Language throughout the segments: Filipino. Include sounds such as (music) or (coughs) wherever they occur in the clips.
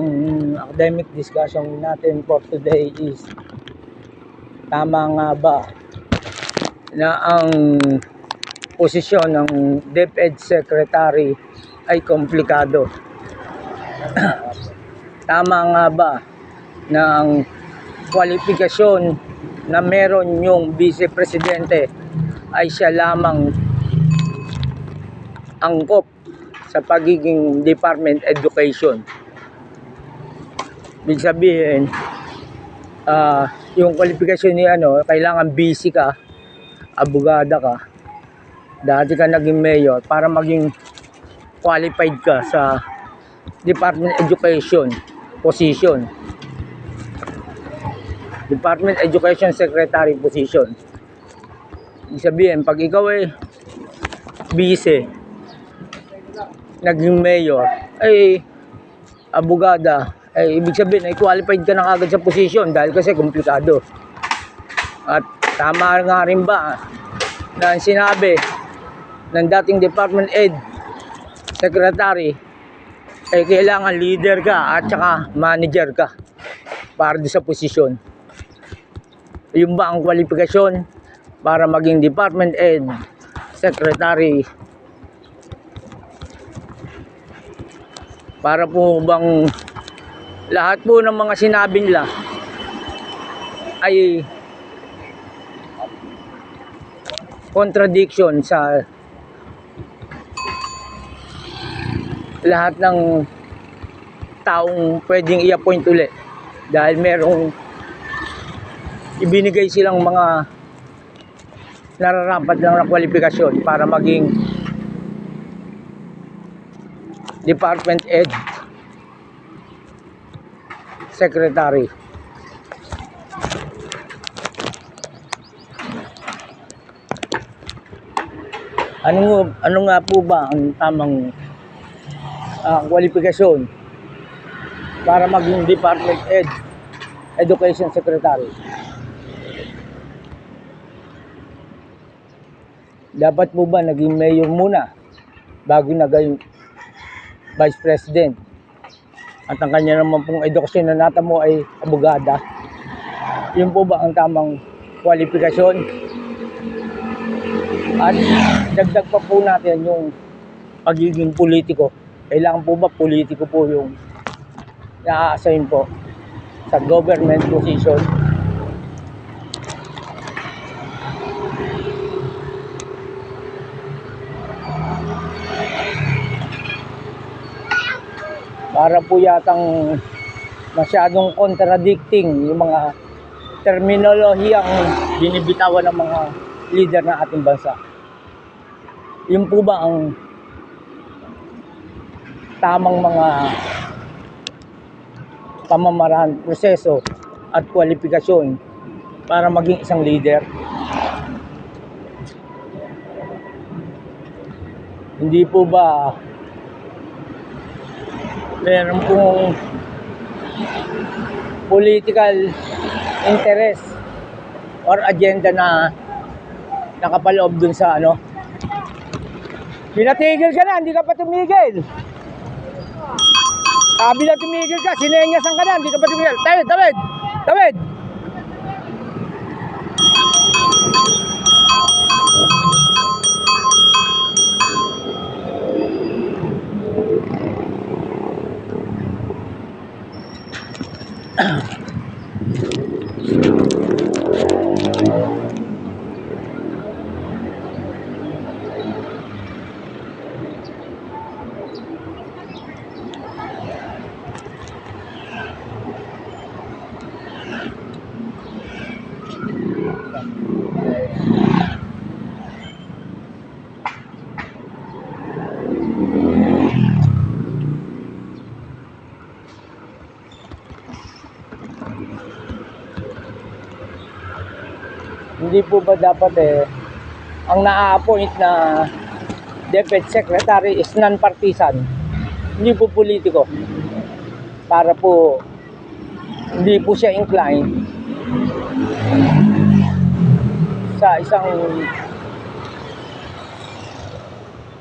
ang academic discussion natin for today is tama nga ba na ang posisyon ng DepEd Secretary ay komplikado. (clears throat) tama nga ba na ang kwalifikasyon na meron yung Vice Presidente ay siya lamang angkop sa pagiging Department Education. Ibig sabihin, ah yung kwalifikasyon ni ano, kailangan busy ka, abogada ka, dati ka naging mayor para maging qualified ka sa Department Education position. Department Education Secretary position. Ibig sabihin, pag ikaw ay busy, naging mayor, ay abogada, ay ibig sabihin ay qualified ka na kagad sa position dahil kasi komplikado. At tama nga rin ba na sinabi ng dating Department Ed Secretary ay kailangan leader ka at saka manager ka para doon sa posisyon. Yung ba ang kwalifikasyon para maging Department Ed Secretary para po bang lahat po ng mga sinabi nila ay contradiction sa lahat ng taong pwedeng i-appoint ulit dahil merong ibinigay silang mga nararapat lang na kwalifikasyon para maging Department Ed Secretary. Ano, ano nga po ba ang tamang ah, kwalifikasyon para maging Department Ed Education Secretary? Dapat po ba naging mayor muna bago naging Vice President? At ang kanya naman pong edukasyon na nata mo ay abogada. Yun po ba ang tamang kwalifikasyon? At dagdag pa po natin yung pagiging politiko. Kailangan po ba politiko po yung na-assign po sa government position? Para po yatang masyadong contradicting yung mga terminolohiyang binibitawan ng mga leader ng ating bansa. Yun po ba ang tamang mga pamamaraan, proseso at kwalifikasyon para maging isang leader? Hindi po ba meron pong political interest or agenda na nakapaloob dun sa ano. Pinatigil ka na, hindi ka pa tumigil. Sabi na tumigil ka, sinenyasan ka na, hindi ka pa tumigil. Tawid, tawid, tawid. Oh. (clears throat) Hindi po ba dapat eh, ang na-appoint na DepEd Secretary is non-partisan. Hindi po politiko. Para po hindi po siya inclined sa isang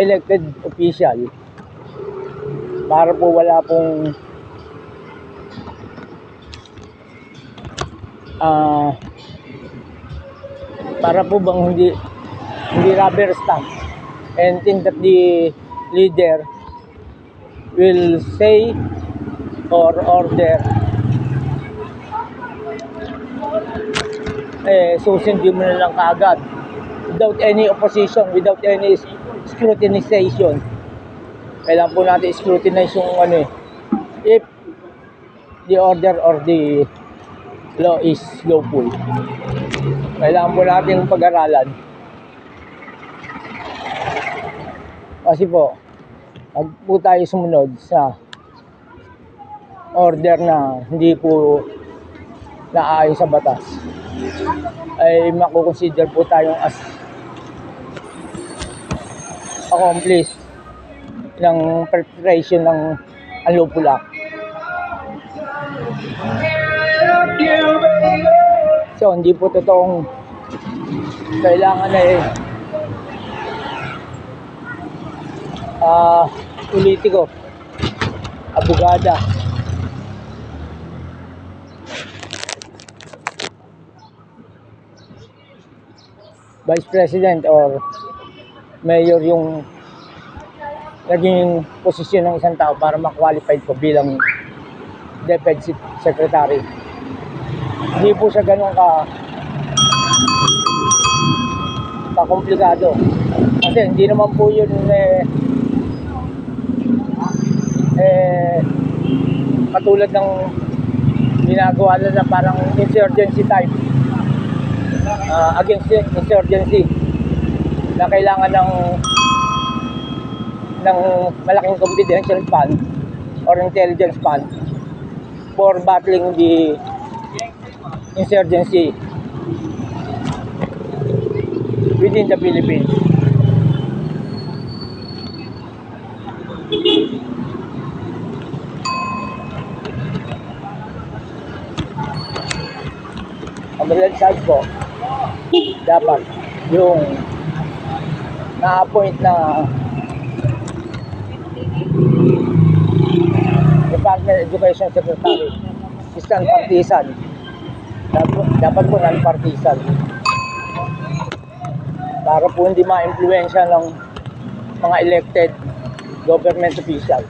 elected official para po wala pong ah para po bang hindi hindi rubber stamp. And think that the leader will say or order. Eh susundin mo na lang kaagad. Without any opposition without any scrutinization. Kailangan po natin scrutinize yung ano eh. If the order or the law is lawful kailangan po natin pag-aralan. Kasi po, pag po tayo sumunod sa order na hindi po naayon sa batas, ay makukonsider po tayong as accomplice ng preparation ng unlawful act. So, hindi po totoong kailangan na eh. Ah politiko, abogada, vice president or mayor yung naging posisyon ng isang tao para ma-qualified po bilang DepEd Secretary. Hindi po siya ganun ka kakomplikado. Kasi hindi naman po yun eh, eh katulad ng ginagawa na parang insurgency type ah, against insurgency na kailangan ng ng malaking confidential fund or intelligence fund for battling the insurgency within the Philippines. Ang magandang side po, dapat yung na-appoint na Department of Education Secretary is non-partisan. Dapat, dapat po non-partisan. Para po hindi ma-impluensya ng mga elected government official.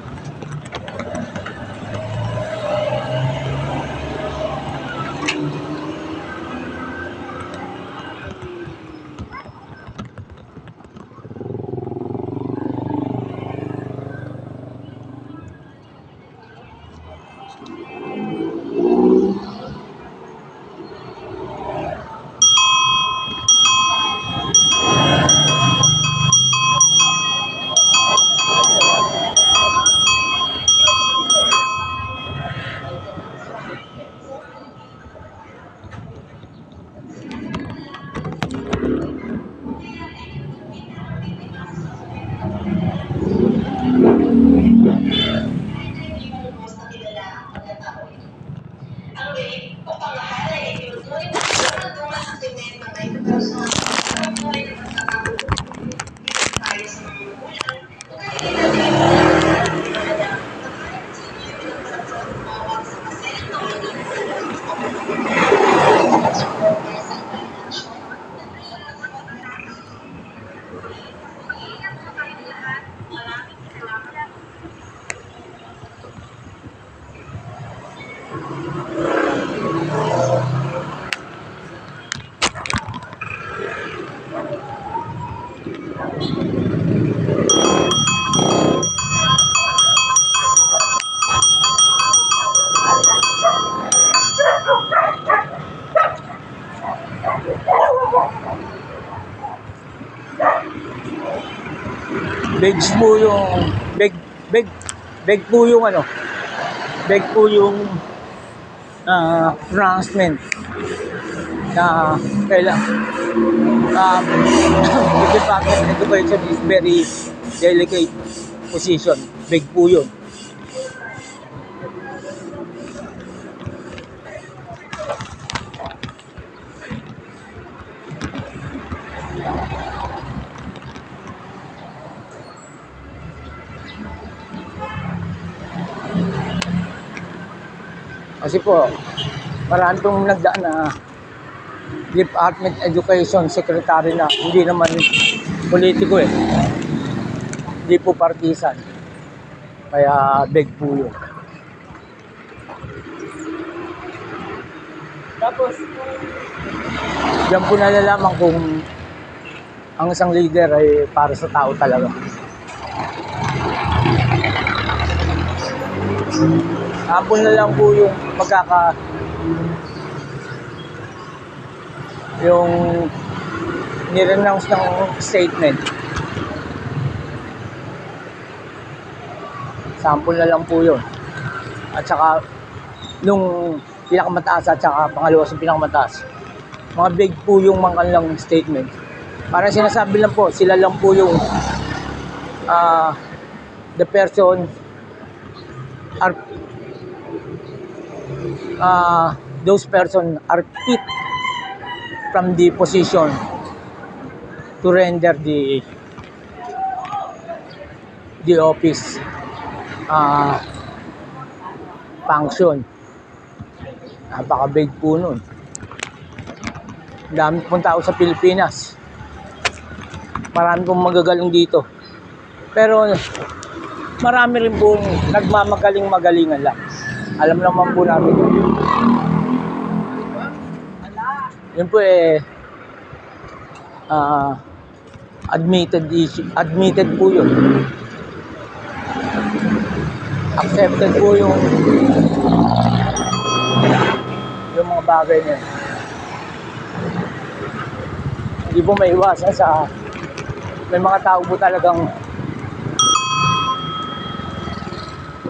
Begs po yung beg beg beg po yung ano. Beg po yung uh, pronouncement na kailan um, (coughs) the Department of Education is very delicate position. Big po yun. Kasi po, marami pong nagdaan na Department Education Secretary na hindi naman politiko eh. Hindi po partisan. Kaya big po yun. Tapos, diyan po nalalaman kung ang isang leader ay para sa tao talaga. Hapon na lang po yung pagkaka yung nirenounce ng statement. Sample na lang po yun. At saka, nung pinakamataas at saka pangalawa sa pinakamataas, mga big po yung mga kanilang statement. Parang sinasabi lang po, sila lang po yung ah the person are uh, those person are fit from the position to render the the office uh, function. Napaka-big po nun. Dami pong tao sa Pilipinas. Marami pong magagaling dito. Pero marami rin pong nagmamagaling-magalingan lang. Alam naman po natin yun. Yun po eh, ah, admitted issue, admitted po yun. Accepted po yung yung mga bagay yun. Hindi po may iwasan sa may mga tao po talagang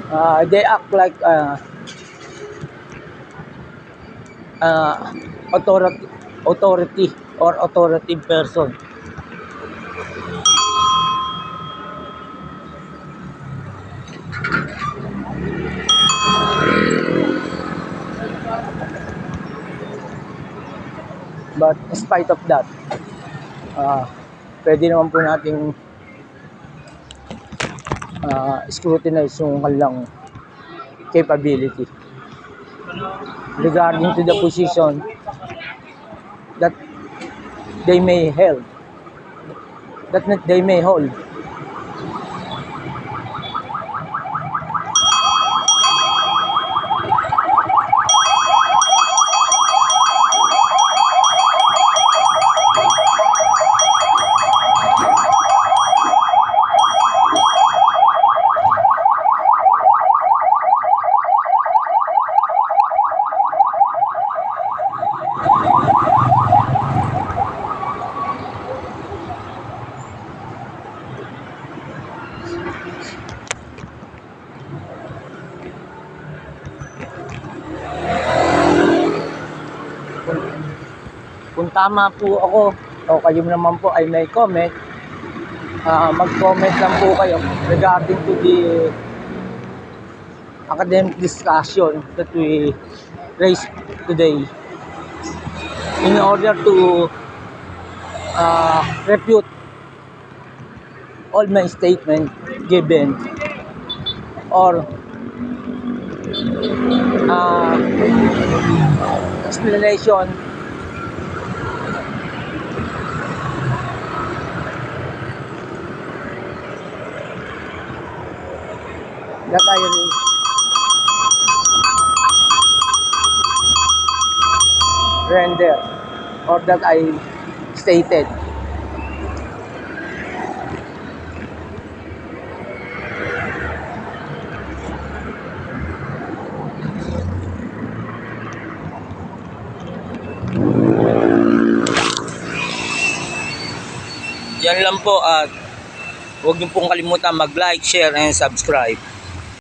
uh, they act like uh, uh, authority, authority or authoritative person. But in spite of that, uh, pwede naman po nating uh, scrutinize yung kanilang capability regarding to the position that they may hold that they may hold tama po ako. O kayo naman po ay may comment, ah, mag-comment lang po kayo regarding to the academic discussion that we raised today. In order to uh, refute all my statement given or uh, explanation that I render or that I stated. Yan lang po at huwag niyo pong kalimutan mag-like, share, and subscribe.